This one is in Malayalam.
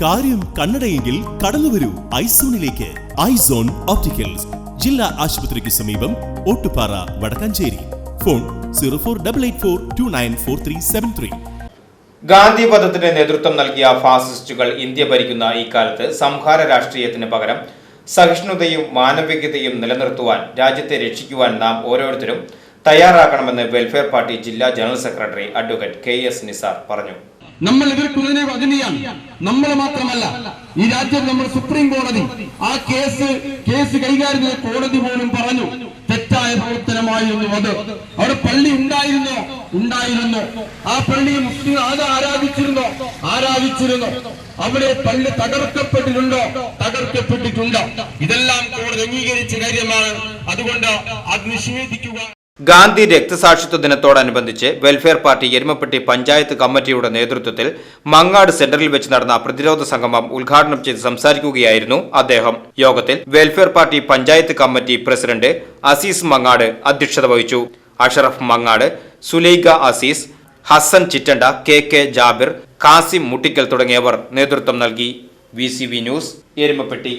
കാര്യം കണ്ണടയെങ്കിൽ കടന്നുവരൂ ഐസോണിലേക്ക്. Eyes on opticals. ജില്ലാ ആശുപത്രിക്ക് സമീപം Ottupara Vadakkanchery. Phone zero four double eight four two nine four three seven three. Gandhi വധത്തിന് നേതൃത്വം നൽകിയ ഫാസിസ്റ്റുകൾ ഇന്ത്യ ഭരിക്കുന്ന ഇക്കാലത്ത് സംഹാര രാഷ്ട്രീയത്തിന് പകരം സഹിഷ്ണുതയും മാനവികതയും നിലനിർത്തുവാൻ രാജ്യത്തെ രക്ഷിക്കുവാൻ നാം ഓരോരുത്തരും തയ്യാറാക്കണമെന്ന് വെൽഫെയർ പാർട്ടി ജില്ലാ general secretary advocate K S Nisar പറഞ്ഞു. നമ്മൾ എതിർക്കുന്നതിനെ വചനീയാണ്. നമ്മൾ മാത്രമല്ല ഈ രാജ്യം നമ്മൾ സുപ്രീം കോടതി ആ കേസ് കേസ് കൈകാര്യം കോടതി പോലും പറഞ്ഞു തെറ്റായ പ്രവർത്തനമായിരുന്നു അത് അവിടെ പള്ളി ഉണ്ടായിരുന്നോ? ഉണ്ടായിരുന്നു. ആ പള്ളി മുസ്ലിം അത് ആരാധിച്ചിരുന്നോ? ആരാധിച്ചിരുന്നു? അവിടെ പള്ളി തകർക്കപ്പെട്ടിട്ടുണ്ടോ? തകർക്കപ്പെട്ടിട്ടുണ്ടോ? ഇതെല്ലാം കോടതി അംഗീകരിച്ച കാര്യമാണ്. അതുകൊണ്ട് അത് നിഷേധിക്കുക. ഗാന്ധി രക്തസാക്ഷിത്വ ദിനത്തോടനുബന്ധിച്ച് വെൽഫെയർ പാർട്ടി എരുമപ്പെട്ടി പഞ്ചായത്ത് കമ്മിറ്റിയുടെ നേതൃത്വത്തിൽ മങ്ങാട് സെന്ററിൽ വെച്ച് നടന്ന പ്രതിരോധ സംഗമം ഉദ്ഘാടനം ചെയ്ത് സംസാരിക്കുകയായിരുന്നു അദ്ദേഹം. യോഗത്തിൽ welfare party panchayat committee president Azeez Mangad അധ്യക്ഷത വഹിച്ചു. അഷറഫ് മങ്ങാട് സുലൈഖ അസീസ് ഹസൻ ചിറ്റണ്ട കെ കെ ജാബിർ കാസിം മുട്ടിക്കൽ തുടങ്ങിയവർ നേതൃത്വം നൽകി. V news Erumapetty.